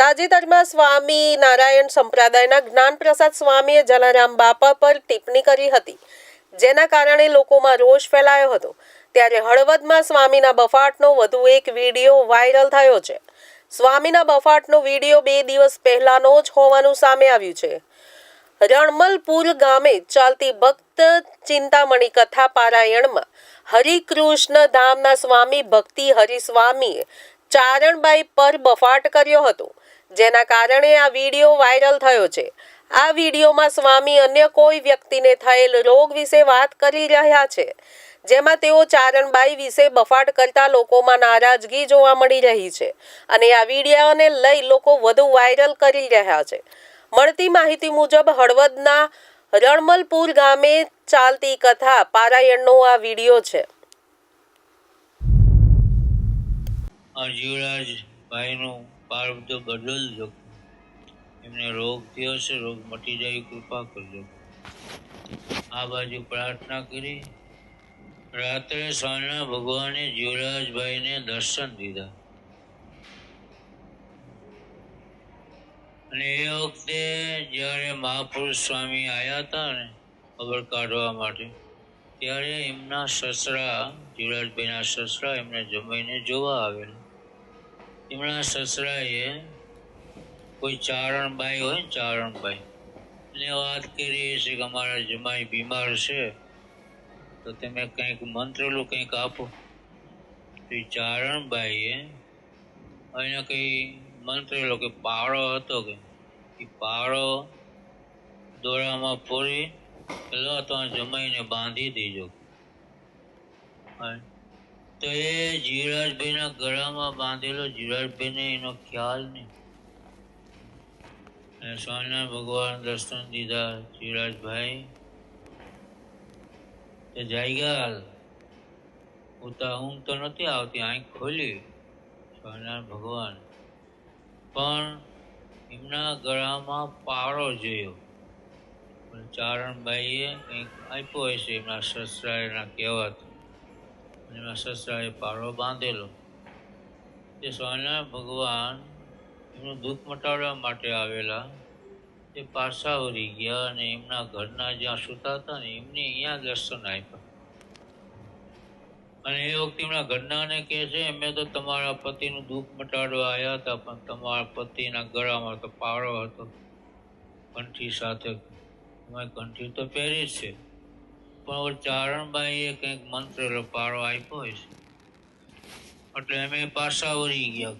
તાજેતરમાં સ્વામી નારાયણ સંપ્રદાયના જ્ઞાનપ્રસાદ સ્વામીએ જલારામ બાપા પર ટિપ્પણી કરી હતી, જેના કારણે લોકોમાં રોષ ફેલાયો હતો. ત્યારે હળવદમાં સ્વામીના બફાટનો વધુ એક વીડિયો વાયરલ થયો છે. સ્વામીના બફાટનો વીડિયો બે દિવસ પહેલાનો જ હોવાનું સામે આવ્યું છે. રણમલપુર ગામે ચાલતી ભક્ત ચિંતામણી કથા પારાયણમાં હરિકૃષ્ણ ધામના સ્વામી ભક્તિ હરિસ્વામીએ ચારણબાઈ પર બફાટ કર્યો હતો. જેના કારણે આ વીડિયો વાયરલ થયો છે. આ વિડીયોમાં સ્વામી અન્ય કોઈ વ્યક્તિને થયેલ રોગ વિશે વાત કરી રહ્યા છે, જેમાં તેઓ ચારણબાઈ વિશે બફાટ કરતા લોકોમાં નારાજગી જોવા મળી રહી છે અને આ વિડીયોને લઈ લોકો વધુ વાયરલ કરી રહ્યા છે. મળતી માહિતી મુજબ હળવદના રણમલપુર ગામે ચાલતી કથા પારાયણનો આ વીડિયો છે. આ ભાઈનું બદલજો એમને રોગ થયો છે, રોગ મટી જાય, કૃપા કરજો. આ બાજુ પ્રાર્થના કરી. રાત્રે સાંજના ભગવાને જીવરાજભાઈને દર્શન દીધા. અને એ વખતે જ્યારે મહાપુરુષ સ્વામી આવ્યા હતા ને, ખબર કાઢવા માટે, ત્યારે એમના સસરા જીવરાજભાઈના સસરા એમને જમાઈને જોવા આવેલા. એમના સસરાએ કોઈ ચારણબાઈ હોય ને ચારણબાઈ એને વાત કરી છે કે અમારા જમાઈ બીમાર છે, તો તમે કંઈક મંત્રેલું કંઈક આપો તો એ ચારણબાઈએ અહીંયા કંઈ મંત્રેલો કે પાવડો હતો કે, એ પાવડો દોરામાં પૂરી લો તો જમાઈને બાંધી દેજો હા. તો એ જીવરાજભાઈના ગળામાં બાંધેલો જીવરાજભાઈને એનો ખ્યાલ નહીં. અને સ્વામિનારાયણ ભગવાન દર્શન દીધા જીવરાજભાઈ તે જાયગાલ ઉતા ઊંઘ તો નથી આવતી, આંખ ખોલી સ્વામિનારાયણ ભગવાન. પણ એમના ગળામાં પારો જોયો. પણ ચારણબાઈએ કંઈક આપ્યો હશે એમના સસરાના કહેવાથી અને એમના સસરાએ પારો બાંધેલો. તે સ્વામિનારાયણ ભગવાન એમનું દુઃખ મટાડવા માટે આવેલા. તે પાછા ઉરી ગયા અને એમના ઘરના જ્યાં સૂતા હતા ને એમને અહીંયા દર્શન આપ્યા. અને એ વખતે એમના ઘરનાને કહે છે, અમે તો તમારા પતિનું દુઃખ મટાડવા આવ્યા હતા, પણ તમારા પતિના ગળામાં તો પારો હતો. કંઠી સાથે અમે કંઠી તો પહેરી જ છે. પણ ચારણભાઈએ કંઈક મંત્ર પારો આપ્યો છે. એટલે અમે પાછા વળી ગયા.